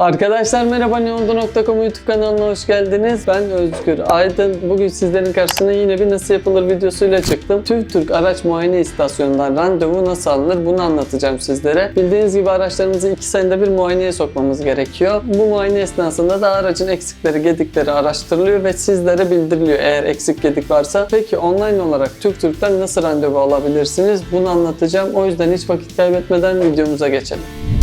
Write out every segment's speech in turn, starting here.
Arkadaşlar merhaba neoldu.com YouTube kanalına hoş geldiniz. Ben Özgür Aydın. Bugün sizlerin karşısına yine bir nasıl yapılır videosuyla çıktım. TÜVTÜRK araç muayene istasyonundan randevu nasıl alınır bunu anlatacağım sizlere. Bildiğiniz gibi araçlarımızı 2 senede bir muayeneye sokmamız gerekiyor. Bu muayene esnasında da aracın eksikleri, gedikleri araştırılıyor ve sizlere bildiriliyor eğer eksik gedik varsa. Peki online olarak TÜVTÜRK'ten nasıl randevu alabilirsiniz? Bunu anlatacağım. O yüzden hiç vakit kaybetmeden videomuza geçelim.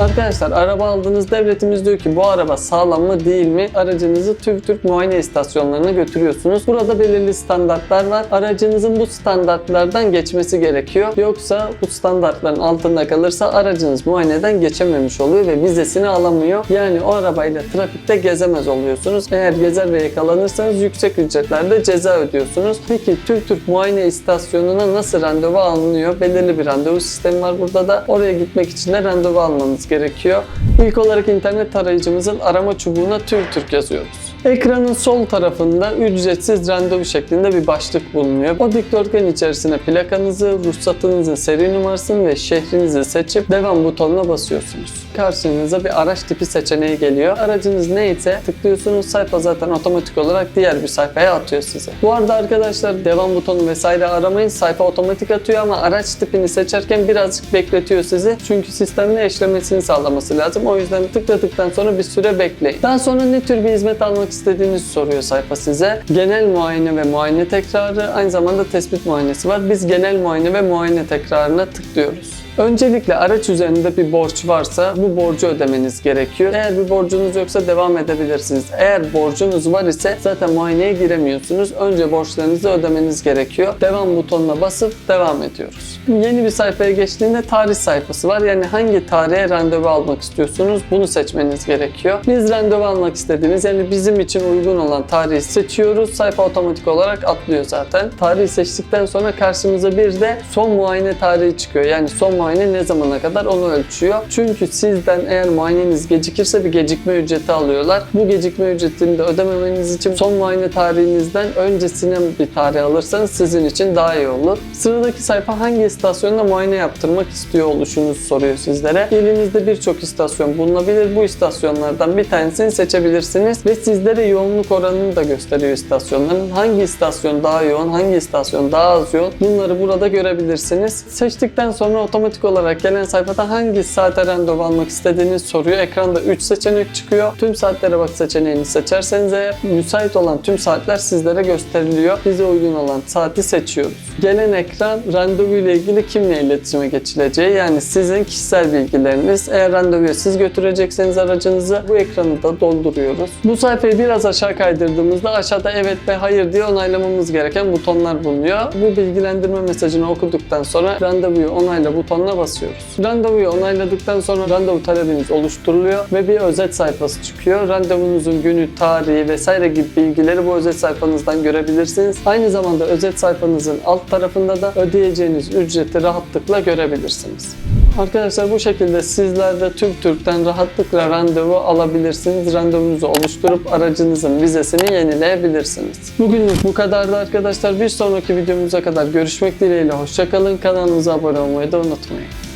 Arkadaşlar araba aldığınız devletimiz diyor ki bu araba sağlam mı değil mi? Aracınızı TÜVTÜRK muayene istasyonlarına götürüyorsunuz. Burada belirli standartlar var. Aracınızın bu standartlardan geçmesi gerekiyor. Yoksa bu standartların altında kalırsa aracınız muayeneden geçememiş oluyor ve vizesini alamıyor. Yani o arabayla trafikte gezemez oluyorsunuz. Eğer gezer ve yakalanırsanız yüksek ücretlerde ceza ödüyorsunuz. Peki TÜVTÜRK muayene istasyonuna nasıl randevu alınıyor? Belirli bir randevu sistemi var burada da. Oraya gitmek için de randevu almanız gerekiyor. İlk olarak internet tarayıcımızın arama çubuğuna TÜVTÜRK yazıyoruz. Ekranın sol tarafında ücretsiz randevu şeklinde bir başlık bulunuyor. O dikdörtgen içerisine plakanızı, ruhsatınızın seri numarasını ve şehrinizi seçip devam butonuna basıyorsunuz. Karşınıza bir araç tipi seçeneği geliyor. Aracınız neyse tıklıyorsunuz. Sayfa zaten otomatik olarak diğer bir sayfaya atıyor size. Bu arada arkadaşlar devam butonu vesaire aramayın. Sayfa otomatik atıyor ama araç tipini seçerken birazcık bekletiyor sizi. Çünkü sistemle eşlemesini sağlaması lazım. O yüzden tıkladıktan sonra bir süre bekleyin. Daha sonra ne tür bir hizmet almak istediğinizi soruyor sayfa size. Genel muayene ve muayene tekrarı aynı zamanda tespit muayenesi var. Biz genel muayene ve muayene tekrarına tıklıyoruz. Öncelikle araç üzerinde bir borç varsa bu borcu ödemeniz gerekiyor. Eğer bir borcunuz yoksa devam edebilirsiniz. Eğer borcunuz var ise zaten muayeneye giremiyorsunuz. Önce borçlarınızı ödemeniz gerekiyor. Devam butonuna basıp devam ediyoruz. Yeni bir sayfaya geçtiğinde tarih sayfası var. Yani hangi tarihe randevu almak istiyorsunuz bunu seçmeniz gerekiyor. Biz randevu almak istediğimiz yani bizim için uygun olan tarihi seçiyoruz. Sayfa otomatik olarak atlıyor zaten. Tarihi seçtikten sonra karşımıza bir de son muayene tarihi çıkıyor. Yani son muayene ne zamana kadar onu ölçüyor. Çünkü sizden eğer muayeneniz gecikirse bir gecikme ücreti alıyorlar. Bu gecikme ücretini de ödememeniz için son muayene tarihinizden öncesine bir tarih alırsanız sizin için daha iyi olur. Sıradaki sayfa hangi istasyonda muayene yaptırmak istiyor oluşunuzu soruyor sizlere. Elinizde birçok istasyon bulunabilir. Bu istasyonlardan bir tanesini seçebilirsiniz ve sizlere yoğunluk oranını da gösteriyor istasyonların. Hangi istasyon daha yoğun, hangi istasyon daha az yoğun bunları burada görebilirsiniz. Seçtikten sonra otomatik olarak gelen sayfada hangi saate randevu almak istediğinizi soruyor. Ekranda 3 seçenek çıkıyor. Tüm saatlere bak seçeneğini seçerseniz eğer müsait olan tüm saatler sizlere gösteriliyor. Bize uygun olan saati seçiyoruz. Gelen ekran randevu ile ilgili kimle iletişime geçileceği yani sizin kişisel bilgileriniz. Eğer randevuya siz götürecekseniz aracınızı bu ekranı da dolduruyoruz. Bu sayfayı biraz aşağı kaydırdığımızda aşağıda evet ve hayır diye onaylamamız gereken butonlar bulunuyor. Bu bilgilendirme mesajını okuduktan sonra randevuyu onayla butonuna basıyoruz. Randevuyu onayladıktan sonra randevu talebiniz oluşturuluyor ve bir özet sayfası çıkıyor. Randevunuzun günü, tarihi vesaire gibi bilgileri bu özet sayfanızdan görebilirsiniz. Aynı zamanda özet sayfanızın alt tarafında da ödeyeceğiniz ücreti rahatlıkla görebilirsiniz. Arkadaşlar bu şekilde sizler de TÜRK'ten rahatlıkla randevu alabilirsiniz. Randevunuzu oluşturup aracınızın vizesini yenileyebilirsiniz. Bugünlük bu kadardı arkadaşlar. Bir sonraki videomuza kadar görüşmek dileğiyle. Hoşçakalın. Kanalımıza abone olmayı da unutmayın.